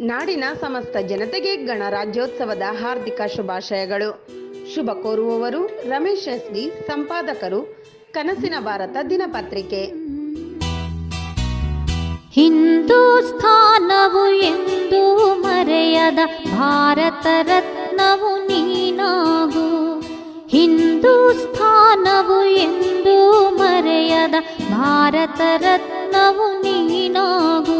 ನಾಡಿನ ಸಮಸ್ತ ಜನತೆಗೆ ಗಣರಾಜ್ಯೋತ್ಸವದ ಹಾರ್ದಿಕ ಶುಭಾಶಯಗಳು. ಶುಭ ಕೋರುವವರು ರಮೇಶ್ ಎಸ್ ಡಿ ಸಂಪಾದಕರು, ಕನಸಿನ ಭಾರತ ದಿನಪತ್ರಿಕೆ. ಹಿಂದೂಸ್ಥಾನವು ಎಂದು ಮರೆಯದ ಭಾರತ ರತ್ನವು ನೀನಾಗು. ಹಿಂದೂಸ್ಥಾನವು ಎಂದು ಮರೆಯದ ಭಾರತ ರತ್ನವು ನೀನಾಗು.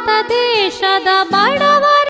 ಭಾರತ ದೇಶದ ಬಡವರ